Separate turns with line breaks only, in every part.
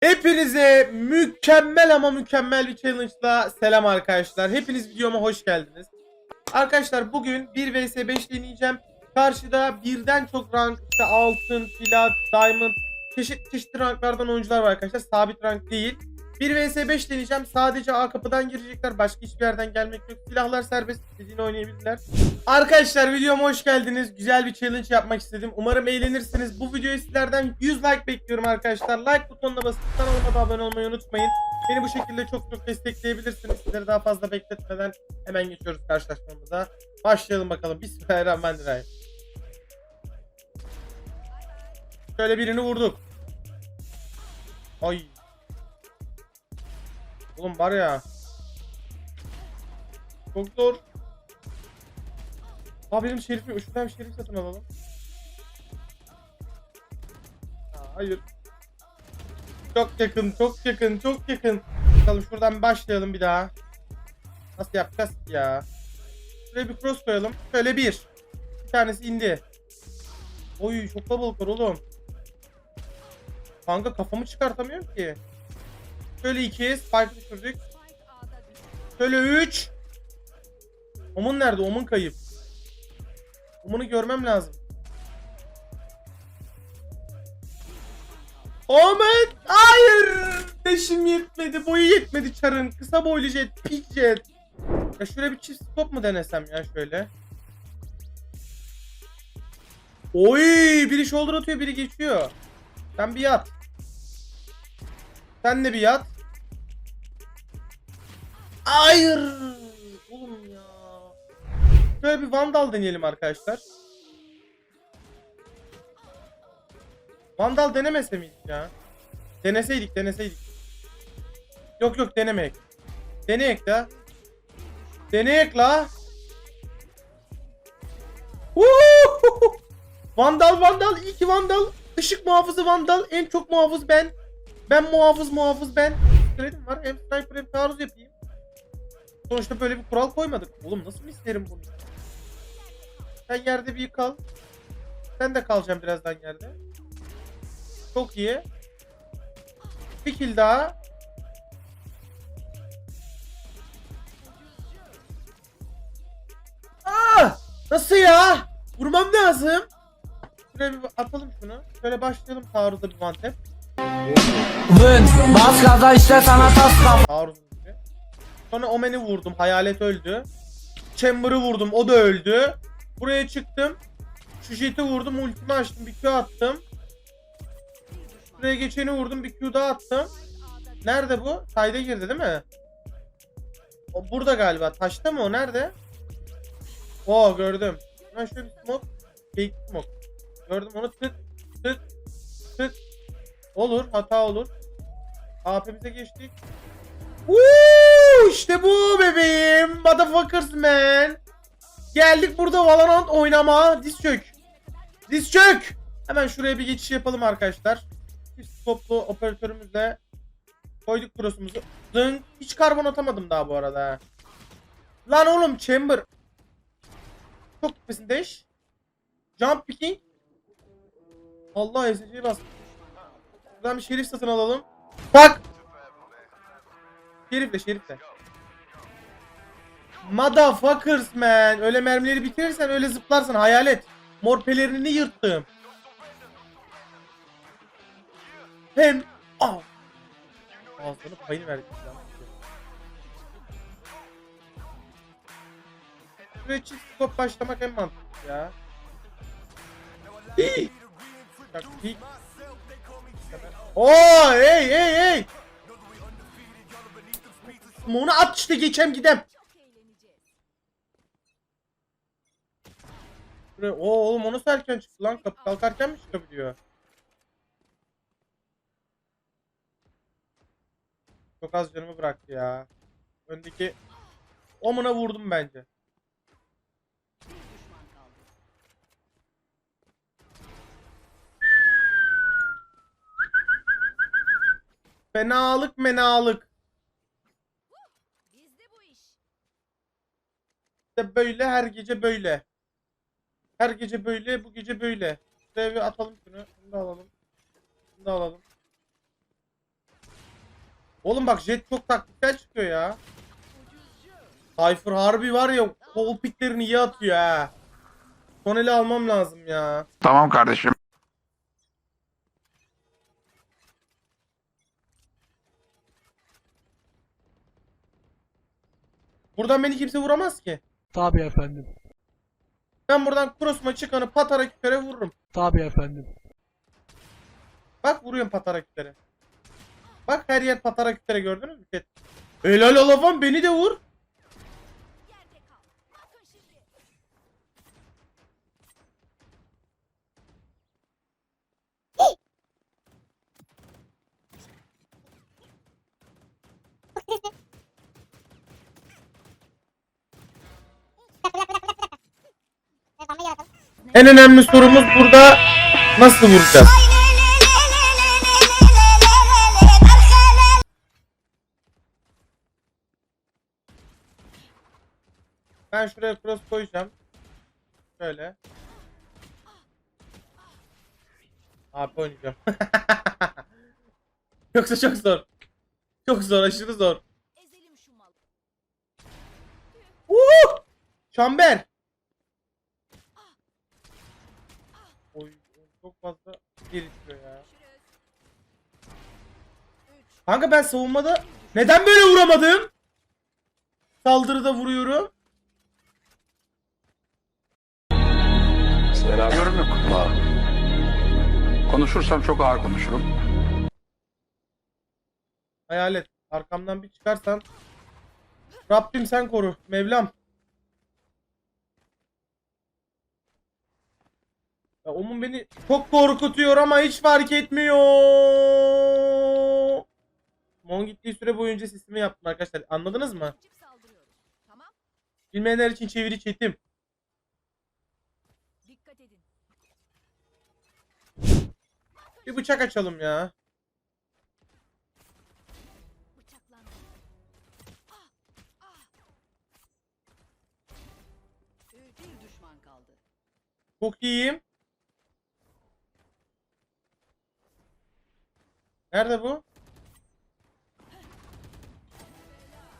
Hepinize mükemmel ama mükemmel bir challenge'la selam arkadaşlar. Hepiniz videoma hoş geldiniz. Arkadaşlar bugün 1 vs 5 deneyeceğim. Karşıda birden çok rank, işte altın, plat, diamond, çeşit çeşitli ranklardan oyuncular var arkadaşlar. Sabit rank değil. 1 vs 5 deneyeceğim. Sadece A kapıdan girecekler. Başka hiçbir yerden gelmek yok. Silahlar serbest. istediğini oynayabilirler. Arkadaşlar videoma hoş geldiniz. Güzel bir challenge yapmak istedim. Umarım eğlenirsiniz. Bu videoyu sizlerden 100 like bekliyorum arkadaşlar. Like butonuna basıp kanalıma da abone olmayı unutmayın. Beni bu şekilde çok çok destekleyebilirsiniz. Sizleri daha fazla bekletmeden hemen geçiyoruz karşılaşmamıza. Başlayalım bakalım. Bismillahirrahmanirrahim. Şöyle birini vurduk. Ay. Oğlum var ya. Çok zor. Aa benim şerifim. Şuradan bir şerif satın alalım. Aa, hayır. Çok yakın, çok yakın, çok yakın. Bakalım şuradan başlayalım bir daha. Nasıl yapacağız ya? Şuraya bir cross koyalım. Şöyle bir. Bir tanesi indi. Oy çok kalabalık var oğlum. Kanka kafamı çıkartamıyorum ki. Şöyle iki. Spike düşürdük. Şöyle üç. Omun nerede? Omun kayıp. Omun'u görmem lazım. Omen! Hayır! Deşim yetmedi, boyu yetmedi çarın. Kısa boylu jet, pik jet. Ya şöyle bir çift stop mu denesem ya şöyle? Oy! Biri shoulder atıyor, biri geçiyor. Sen bir yat. Sen de bir yat. Hayır! Oğlum ya. Şöyle bir Vandal deneyelim arkadaşlar. Vandal denemese miydik ya? Deneseydik deneseydik. Yok yok denemeyek. Deneyek la. Deneyek la. Vandal Vandal iyi ki Vandal. Işık muhafızı Vandal. En çok muhafız ben. Ben muhafız muhafız ben. Kredim var. Hem sniper hem taarruz yapayım. Sonuçta böyle bir kural koymadık. Oğlum nasıl isterim bunu? Sen yerde bir kal. Sen de kalacaksın birazdan yerde. Çok iyi. Bir kill daha. Ah! Nasıl ya? Vurmam lazım. Şuraya bir atalım şunu. Şöyle başlayalım taarruza bir mantep.
Vın bas gaza işte sana tas
Taarruz. Sonra Omen'i vurdum. Hayalet öldü. Chamber'ı vurdum. O da öldü. Buraya çıktım. Şu jeti vurdum. Ultimi açtım. Bir Q attım. Buraya geçeni vurdum. Bir Q daha attım. Nerede bu? Sayda girdi değil mi? O burada galiba. Taşta mı o? Nerede? Oo gördüm. Hemen şöyle bir smoke. Fake smoke. Gördüm onu tık tık tık. Olur. Hata olur. AP'mize geçtik. Uuu işte bu bebeğim. Motherfuckers man. Geldik burada Valorant oynama. Diz çök. Diz çök. Hemen şuraya bir geçiş yapalım arkadaşlar. Biz toplu operatörümüzle koyduk prosumuzu. Zınk. Hiç karbon atamadım daha bu arada. Lan oğlum chamber. Çok gitmesin deş. Jump picking. Allah SC'ye bas. Buradan bir şerif satın alalım. Bak. Şerifle şerifle. Motherfuckers man. Öyle mermileri bitirirsen öyle zıplarsın hayalet. Mor pelerini yırttım. Hem al. Ağzını payını verdik. Şuraya çift stop başlamak en mantıklı ya. Hii. Oo hey hey hey. Onu at işte geçem gidem. Buraya, oo oğlum o nasıl erken çıktı lan? Kapı kalkarken mi çıkabiliyor? Çok az canımı bıraktı ya. Öndeki omuna vurdum bence. Fenalık menalık.
Bizde bu iş.
İşte böyle her gece böyle. Her gece böyle, bu gece böyle. Şuraya bir atalım şunu. Bunu da alalım. Bunu da alalım. Oğlum bak jet çok taktiksel çıkıyor ya. Cypher harbi var ya kol piklerini iyi atıyor ha. Son eli almam lazım ya.
Tamam kardeşim.
Buradan beni kimse vuramaz ki.
Tabii efendim.
Ben buradan cross'uma çıkanı patara küpere vururum.
Tabii efendim.
Bak vuruyorum patara küpere. Bak her yer patara küpere gördünüz mü? Helal alafan beni de vur. En önemli sorumuz burada nasıl vuracağız? Ben şuraya cross koyacağım. Şöyle. Abi oynayacağım. Yoksa çok zor. Çok zor, aşırı zor.
Ezelim şu!
Çamber. Oy, çok fazla gelişiyor ya. Kanka ben savunmada neden böyle vuramadım? Saldırıda vuruyorum.
Yorum yok. Konuşursam çok ağır konuşurum.
Hayalet. Arkamdan bir çıkarsan. Rabbim sen koru. Mevlam. Ya Omun beni çok korkutuyor ama hiç fark etmiyor. Mon gittiği süre boyunca sesimi yaptım arkadaşlar. Anladınız mı?
Çık saldırıyoruz. Tamam.
Bilmeyenler için çeviri çetim.
Dikkat edin.
Bir bıçak açalım ya.
Bıçaklandı. Bir düşman kaldı.
Çok iyiyim. Nerede bu?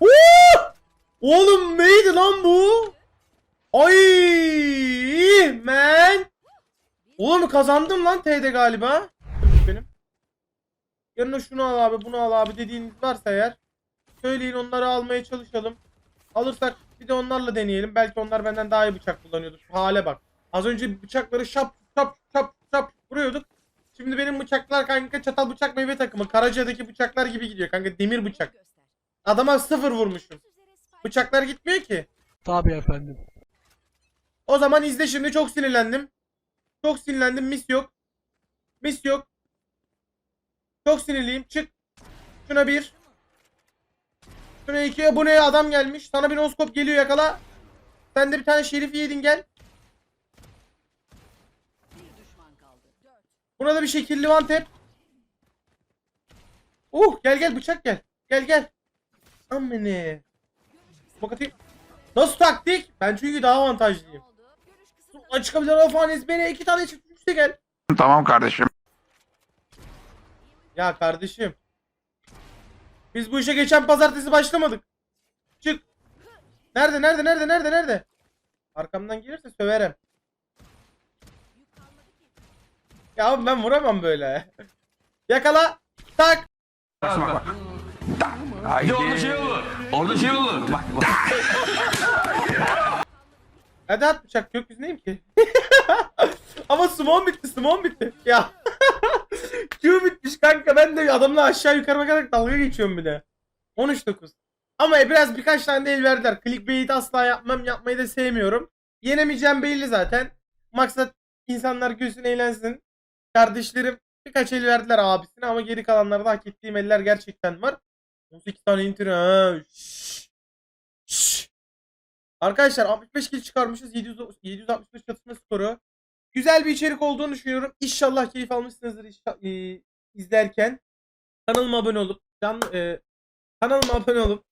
Oo! Oğlum neydi lan bu? Ay man. Oğlum kazandım lan TD galiba. Benim. Yanına şunu al abi bunu al abi dediğiniz varsa eğer söyleyin onları almaya çalışalım. Alırsak bir de onlarla deneyelim. Belki onlar benden daha iyi bıçak kullanıyordur. Şu hale bak. Az önce bıçakları şap şap şap şap vuruyorduk. Şimdi benim bıçaklar kanka çatal bıçak meyve takımı. Karaca'daki bıçaklar gibi gidiyor kanka demir bıçak. Adama sıfır vurmuşum. Bıçaklar gitmiyor ki.
Tabii efendim.
O zaman izle şimdi çok sinirlendim. Çok sinirlendim mis yok. Mis yok. Çok sinirliyim çık. Şuna bir. Şuna iki. Bu ne adam gelmiş. Sana bir noskop geliyor yakala. Sen de bir tane şerif yedin gel. Buna da bir şekilli one tap. Uh gel gel bıçak gel. Gel gel. Amene. Bak atayım. Nasıl taktik? Ben çünkü daha avantajlıyım. Açıkabilir Alfanes beni iki tane çıktı üstte gel.
Tamam kardeşim.
Ya kardeşim. Biz bu işe geçen pazartesi başlamadık. Çık. Nerede nerede nerede nerede nerede? Arkamdan gelirse söverim. Ya abi ben vuramam böyle. Yakala. Tak.
Bak bak. Haydi.
Orada şey olur. Orada şey olur. Bak bak.
Hadi at bıçak gökyüzündeyim ki. Ama smon bitti smon bitti. Ya. Q bitmiş kanka ben de adamla aşağı yukarı bakarak dalga geçiyorum bir de. 13-9. Ama biraz birkaç tane de el verdiler. Clickbait asla yapmam yapmayı da sevmiyorum. Yenemeyeceğim belli zaten. Maksat insanlar gülsün eğlensin. Kardeşlerim birkaç el verdiler abisine ama geri kalanlarda hak ettiğim eller gerçekten var. 18 tane intir. Arkadaşlar 65 kill çıkarmışız. 700, 765 çatışma skoru. Güzel bir içerik olduğunu düşünüyorum. İnşallah keyif almışsınızdır e, izlerken. Kanalıma abone olup can e, kanalıma abone olup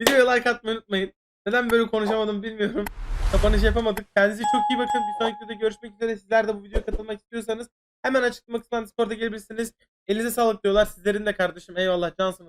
videoya like atmayı unutmayın. Neden böyle konuşamadım bilmiyorum. Kapanış yapamadık. Kendinize çok iyi bakın. Bir sonraki videoda görüşmek üzere. Sizler de bu videoya katılmak istiyorsanız hemen açıklama kısmından Discord'a gelebilirsiniz. Elinize sağlık diyorlar. Sizlerin de kardeşim. Eyvallah cansınız.